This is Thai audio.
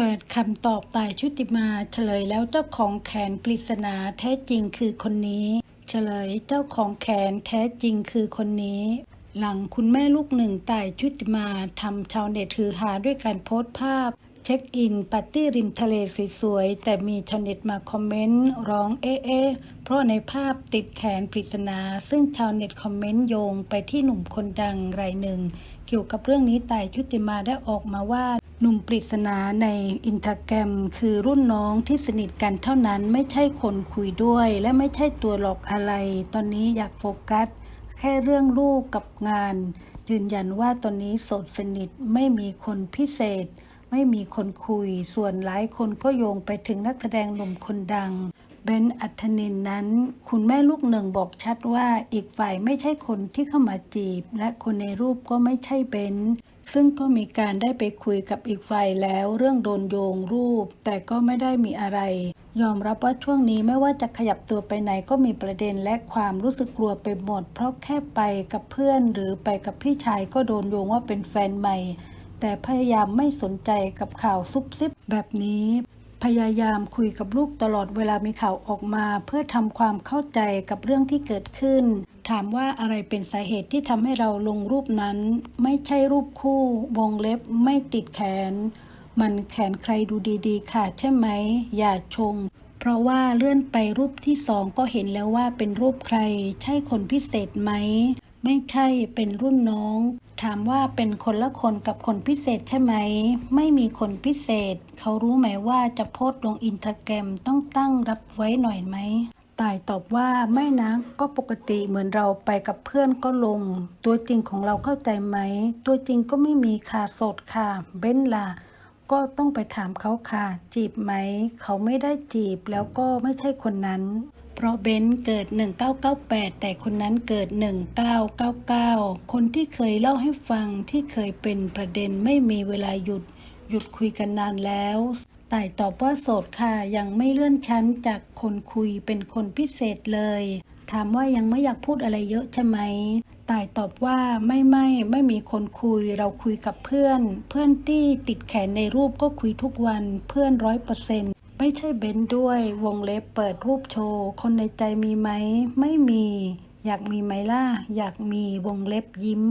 เปิดคำตอบตายชุติมาเฉลยแล้วเจ้าของแขนปริศนาแท้จริงคือคนนี้ เฉลยเจ้าของแขนแท้จริงคือคนนี้ หลังคุณแม่ลูกหนึ่งตายชุติมาทำชาวเน็ตฮือฮาด้วยการโพสต์ภาพ เช็คอินปาร์ตี้ริมทะเลสวยๆแต่มีชาวเน็ตมาคอมเมนต์ร้องเอ๊ะเอ๊ะเพราะในภาพติดแขนปริศนา ซึ่งชาวเน็ตคอมเมนต์โยงไปที่หนุ่มคนดังรายหนึ่ง เกี่ยวกับเรื่องนี้ตายชุติมาได้ออกมาว่าหนุ่มปริศนาในอินสตาแกรม คือรุ่นน้องที่สนิทกันเท่านั้นไม่ใช่คนคุยด้วย และไม่ใช่ตัวหลอกอะไร ตอนนี้อยากโฟกัส แค่เรื่องลูกกับงาน ยืนยันว่าตอนนี้โสดสนิทไม่มีคนพิเศษ ไม่มีคนคุย ส่วนหลายคนก็โยงไปถึงนักแสดงหนุ่มคนดัง บนซ์อัธนินนั้น คุณแม่ลูกหนึ่งบอกชัดว่าอีกฝ่ายไม่ใช่คนที่เข้ามาจีบ และคนในรูปก็ไม่ใช่เบนซึ่งก็มีการได้ไปคุยกับอีกฝ่ายแล้วเรื่องโดนโยงรูป แต่ก็ไม่ได้มีอะไร ยอมรับว่าช่วงนี้ไม่ว่าจะขยับตัวไปไหนก็มีประเด็นและความรู้สึกกลัวไปหมด เพราะแค่ไปกับเพื่อนหรือไปกับพี่ชายก็โดนโยงว่าเป็นแฟนใหม่ แต่พยายามไม่สนใจกับข่าวซุบซิบแบบนี้ พยายามคุยกับลูกตลอดเวลามีข่าวออกมา เพื่อทำความเข้าใจกับเรื่องที่เกิดขึ้น ถามว่าอะไรเป็นสาเหตุที่ทำให้เราลงรูปนั้น ไม่ใช่รูปคู่ วงเล็บไม่ติดแขน มันแขนใครดูดีๆ ค่ะ ใช่ไหม อย่าชง เพราะว่าเลื่อนไปรูปที่สองก็เห็นแล้วว่าเป็นรูปใคร ใช่คนพิเศษไหม ไม่ใช่เป็นรุ่นน้อง ถามว่าเป็นคนละคนกับคนพิเศษใช่ไหม ไม่มีคนพิเศษ เขารู้ไหมว่าจะโพสต์ลงอินสตาแกรมต้องตั้งรับไว้หน่อยไหมตายตอบว่าไม่นะก็ปกติเหมือนเราไปกับเพื่อนก็ลง ตัวจริงของเราเข้าใจไหม ตัวจริงก็ไม่มีค่ะโสดค่ะเบ้นล่ะก็ต้องไปถามเขาค่ะ จีบไหม เขาไม่ได้จีบแล้วก็ไม่ใช่คนนั้น เพราะเบนซ์เกิด 1998 แต่คนนั้นเกิด 1999 คนที่เคยเล่าให้ฟังที่เคยเป็นประเด็นไม่มีเวลาหยุด หยุดคุยกันนานแล้วต่ายตอบว่าโสดค่ะ ยังไม่เลื่อนชั้นจากคนคุยเป็นคนพิเศษเลย ถามว่ายังไม่อยากพูดอะไรเยอะใช่ไหมต่ายตอบว่าไม่ไม่ไม่มีคนคุยเราคุยกับเพื่อน เพื่อนที่ติดแขนในรูปก็คุยทุกวันเพื่อนร้อยเปอร์เซ็นต์ ไม่ใช่เบนซ์ด้วยวงเล็บเปิดรูปโชว์ คนในใจมีไหม ไม่มี อยากมีไหมล่ะ อยากมีวงเล็บยิ้ม